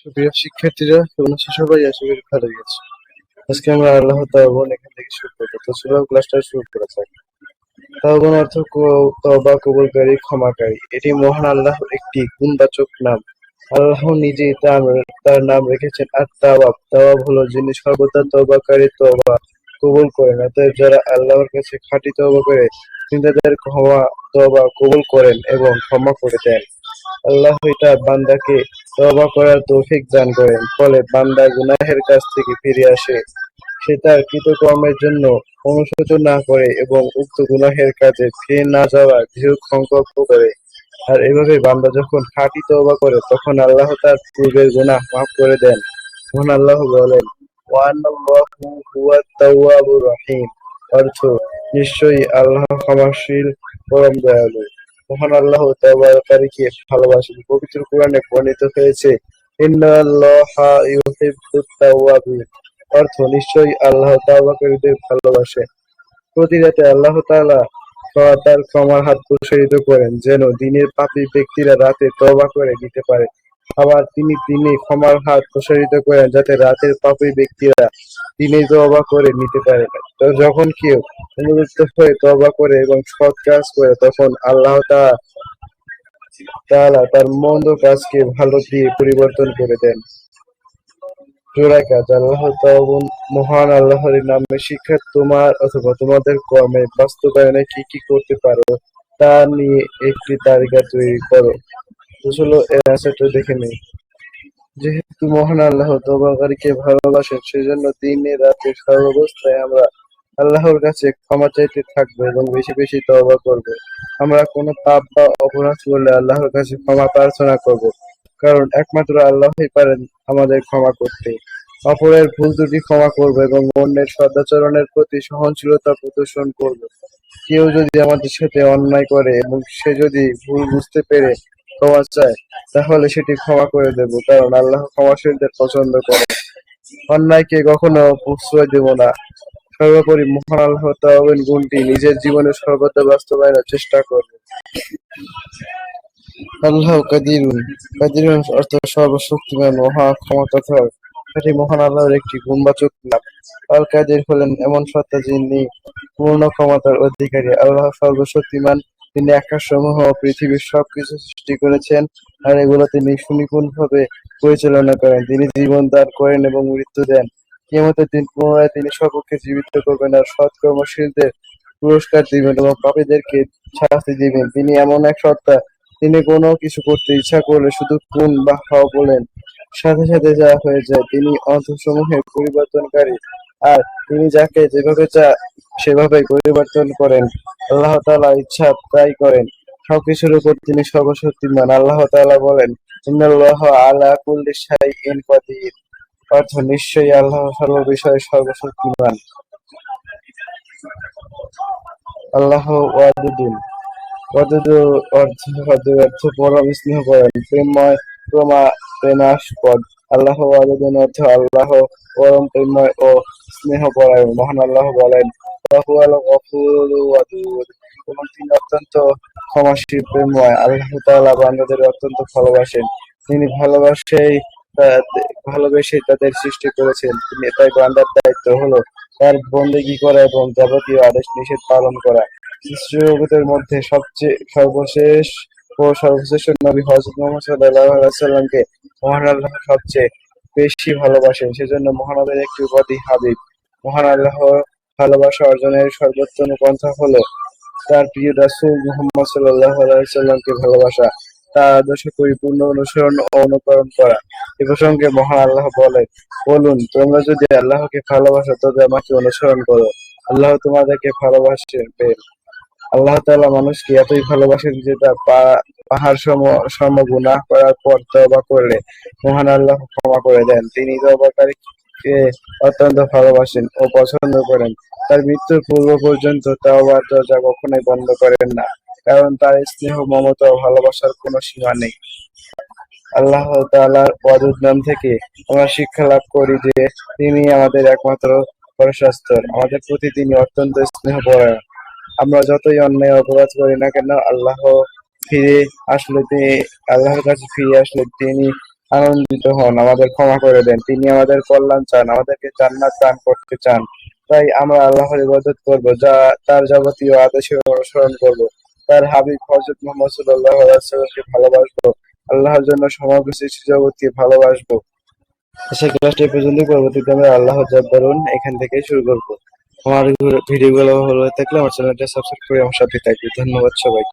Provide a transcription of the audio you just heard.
সুপ্রিয় শিক্ষার্থীরা কেমন আছো সবাই আশা করি ভালো গেছে। আজকে আমরা আল্লাহ তাওবান এখান থেকে শুরু করব। তো চলো ক্লাসটা শুরু করা যাক। তাওবান অর্থ তওবা, কবুলকারী, ক্ষমাকারী। এটি মহান আল্লাহর একটি গুণবাচক নাম। আল্লাহ নিজেই তার তার নাম রেখেছেন আর তাওয়াব তাওয়াব হলো যিনি সর্বদা তওবাকারী তওবা কবুল করেন। অতএব যারা আল্লাহর কাছে খাঁটি তওবা করে তিনি তাদের ক্ষমা তবা কবুল করেন এবং ক্ষমা করে দেন। আল্লাহ তার বান্দাকে তওবা করার তৌফিক দান করেন, ফলে বান্দা গুনাহের কাছ থেকে ফিরে আসে। সে তার কৃতকর্মের জন্য অনুশোচনা না করে এবং উক্ত গুনাহের কাজে ফিরে না যাওয়ার দৃঢ় সংকল্প করে। আর এভাবে বান্দা যখন খাঁটি তওবা করে, তখন আল্লাহ তার পূর্বের গুনাহ মাফ করে দেন। তখন আল্লাহ বলেন রহিম। অর্থ, নিশ্চয়ই আল্লাহ ক্ষমাশীল, পরম দয়ালু। মহান আল্লাহ তওবাকারীকে ভালোবাসেন। পবিত্র কোরআনে বর্ণিত হয়েছে অর্থ, নিশ্চয়ই আল্লাহ তাওবাকারীদের ভালোবাসেন প্রতি রাতে আল্লাহ তাআলা তার ক্ষমার হাত প্রসারিত করেন, যেন দিনের পাপী ব্যক্তিরা রাতে তওবা করে নিতে পারে। আবার তিনি দিনে ক্ষমার হাত প্রসারিত করেন, যাতে রাতের পাপী ব্যক্তিরা দিনে তওবা করে নিতে পারে যখন কেউ অনুরুপ্ত হয়ে তওবা করে এবং সৎ কাজ করে তখন আল্লাহ তাআলা তার মন্দ কাজকে ভালো দিয়ে পরিবর্তন করে দেন। জোড়ায় কাজ, আল্লাহ মহান আল্লাহর নামে শিক্ষা তোমার অথবা তোমাদের কর্মে বাস্তবায়নে কি কি করতে পারো তা নিয়ে একটি তালিকা তৈরি করো। চলো এর অ্যান্সারটা দেখে নেই। যেহেতু মহান আল্লাহ তওবাকারীকে ভালোবাসেন, সেজন্য দিনে রাতে সর্বাবস্থায় আমরা আল্লাহর কাছে ক্ষমা চাইতে থাকব এবং বেশি বেশি তওবা করব। আমরা কোনো পাপ বা অপরাধ করলে আল্লাহর কাছে ক্ষমা প্রার্থনা করব। কারণ একমাত্র আল্লাহই পারেন আমাদের ক্ষমা করতে। অপরের ভুল ত্রুটি ক্ষমা করব এবং অন্যের সদাচরণের প্রতি সহনশীলতা প্রদর্শন করব। কেউ যদি আমাদের সাথে অন্যায় করে এবং সে যদি ভুল বুঝতে পেরে ক্ষমা চায়, তাহলে সেটি ক্ষমা করে দেব, কারণ আল্লাহ ক্ষমাশীলদের পছন্দ করে অন্যায়কে কখনো প্রশ্রয় দেব না। সর্বোপরি মহান আল্লাহ তাআলার গুণটি নিজের জীবনে সর্বদা বাস্তবায়নের চেষ্টা করব। আল্লাহ কাদিরুন কাদিরুন অর্থ সর্বশক্তিমান, মহা ক্ষমতাধর। এটি মহান আল্লাহর একটি গুণবাচক নাম। আল কাদির হলেন এমন সত্তা যিনি পূর্ণ ক্ষমতার অধিকারী। আল্লাহ সর্বশক্তিমান, তিনি আকাশসমূহ ও পৃথিবীর সবকিছু সৃষ্টি করেছেন, আর এগুলো তিনি সুনিপুণভাবে পরিচালনা করেন। তিনি জীবন দান করেন এবং মৃত্যু দেন। কিয়ামতের দিন পুনরায় তিনি সকলকে জীবিত করবেন আর সৎকর্মশীলদের পুরস্কার দিবেন এবং পাপীদেরকে শাস্তি দিবেন। তিনি এমন এক সত্তা, তিনি কোনো কিছু করতে ইচ্ছা করলে শুধু কোন বা হাও বলেন। সাথে সাথে যা হয়ে যায়, তিনি অন্তসমূহের পরিবর্তনকারী। আর তিনি যাকে যেভাবে চা সেভাবে পরিবর্তন করেন। আল্লাহ তাআলা ইচ্ছা তাই করেন। সবকিছুর উপর তিনি সর্বশক্তিমান। আল্লাহ তাআলা বলেন, ইন্নাল্লাহ আলা কুল্লি অর্থ নিশ্চয়ই আল্লাহ সর্ববিষয়ে সর্বশক্তিমান আল্লাহ ওয়াদুদুন ওয়াদুদ অর্থ অর্থ পরম স্নেহ করেন, প্রেমময় প্রমা প্রেমাস্পদ আল্লাহ ওয়াদুদুন অর্থ আল্লাহ পরম প্রেমময় ও স্নেহ পরায়ণ, মহান আল্লাহ বলেন, ওয়াহুয়াল গফুর ওয়াদুদ। এবং তিনি অত্যন্ত ক্ষমাশীল, প্রেমময় আল্লাহ তাআলা বান্দাদের অত্যন্ত ভালোবাসেন। তিনি ভালোবাসেই ভালোবেসে তাদের সৃষ্টি করেছেন। তিনি তাই বান্দার দায়িত্ব হলো তার বন্দেগী করা এবং যাবতীয় আদেশ নিষেধ পালন করা। সৃষ্টি জগতের মধ্যে সবচেয়ে সর্বশেষ ও সর্বশ্রেষ্ঠ নবী হযরত মুহাম্মদ আলাইহি সাল্লামকে মহান আল্লাহ সবচেয়ে বেশি ভালোবাসেন, সেজন্য মহানবের একটি উপাধি হাবিব। মহান আল্লাহ ভালোবাসা অর্জনের সর্বোত্তম পন্থা হলো তার প্রিয় রাসূল মুহাম্মদ সাল্লাল্লাহু আলাইহি সাল্লামকে ভালোবাসা। তার আদর্শ পরিপূর্ণ অনুসরণ ও অনুকরণ করা। এ প্রসঙ্গে মহান আল্লাহ বলেন, বলুন, তোমরা যদি আল্লাহকে ভালোবাসো, তবে আমাকে অনুসরণ করো। আল্লাহ তোমাদেরকে ভালোবাসবেন আল্লাহ তালা মানুষকে এতই ভালোবাসেন যে তার পাহাড় সম সম গুনাহ করার পর তওবা করলে মহান আল্লাহ ক্ষমা করে দেন। তিনি তওবাকারীকে অত্যন্ত ভালোবাসেন ও পছন্দ করেন। তার মৃত্যুর পূর্ব পর্যন্ত তওবার দরজা কখনোই বন্ধ করেন না। কারণ তার স্নেহ, মমতা ও ভালোবাসার কোনো সীমা নেই। আল্লাহ তাআলার ওয়াদুদ নাম থেকে আমরা শিক্ষা লাভ করি যে, তিনি আমাদের একমাত্র পরশাস্তর। আমাদের প্রতি তিনি অত্যন্ত স্নেহপরায়ণ। আমরা যতই অন্যায় অপরাধ করি না কেন, আল্লাহ ফিরে আসলে তিনি আল্লাহর কাছে ফিরে আসলে তিনি আনন্দিত হন, আমাদের ক্ষমা করে দেন। তিনি আমাদের কল্যাণ চান, আমাদেরকে জান্নাত দান করতে চান। তাই আমরা আল্লাহর ইবাদত করব, যা তার যাবতীয় আদেশের অনুসরণ করব। তার হাবিব হজরত মোহাম্মদ ওয়াসাল্লামকে ভালোবাসবো। আল্লাহর জন্য সমগ্র সৃষ্টি জগৎকে ভালোবাসবো সেই ক্লাসটি পর্যন্ত পরবর্তীতে আমরা আল্লাহ জব্বারুন এখান থেকে শুরু করব। আমার ভিডিওগুলো ভালো হয়ে থাকলে আমার চ্যানেলটা সাবস্ক্রাইব করে আমার সাথে থাকবে। ধন্যবাদ সবাই